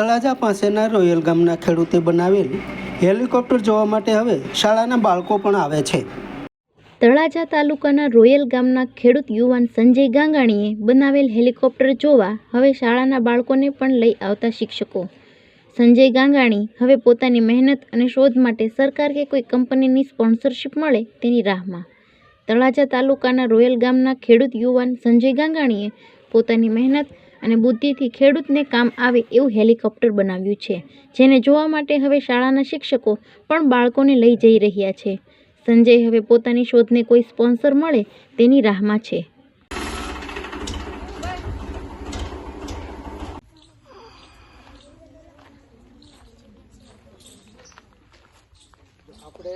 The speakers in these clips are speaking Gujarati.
તળાજા પાસેના રોયલ ગામના ખેડૂતે બનાવેલ હેલિકોપ્ટર જોવા માટે હવે શાળાના બાળકો પણ આવે છે. તળાજા તાલુકાના રોયલ ગામના ખેડૂત યુવાન સંજય ગાંગાણીએ બનાવેલ હેલિકોપ્ટર જોવા હવે શાળાના બાળકોને પણ લઈ આવતા શિક્ષકો. સંજય ગાંગાણી હવે પોતાની મહેનત અને શોધ માટે સરકાર કે કોઈ કંપનીની સ્પોન્સરશિપ મળે તેની રાહમાં. તળાજા તાલુકાના રોયલ ગામના ખેડૂત યુવાન સંજય ગાંગાણીએ પોતાની મહેનત અને બુદ્ધિથી ખેડૂતને કામ આવે એવું હેલિકોપ્ટર બનાવ્યું છે, જેને જોવા માટે હવે શાળાના શિક્ષકો પણ બાળકોને લઈ જઈ રહ્યા છે. સંજય હવે પોતાની શોધને કોઈ સ્પોન્સર મળે તેની રાહમાં છે. આપણે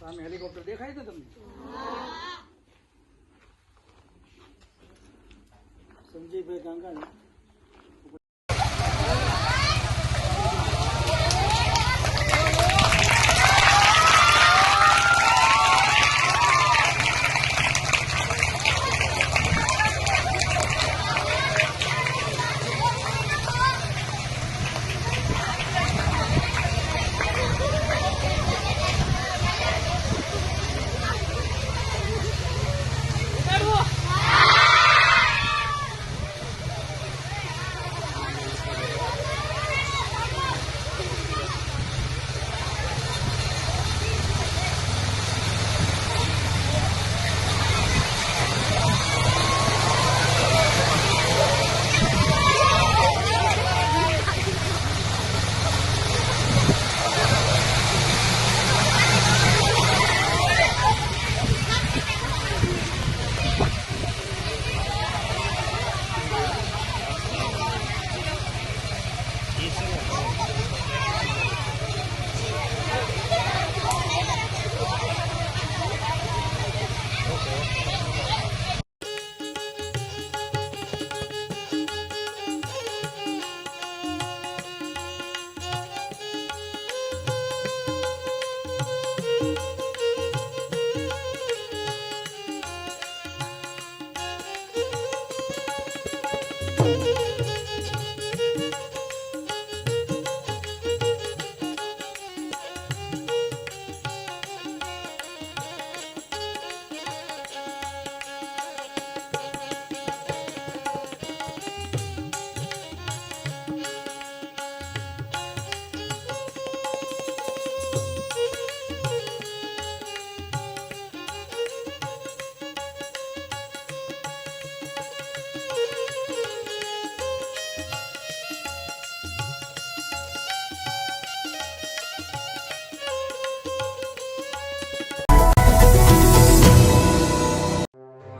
સામે હેલિકોપ્ટર દેખાય છે તમને? 这一杯刚干的 ગાંગાણી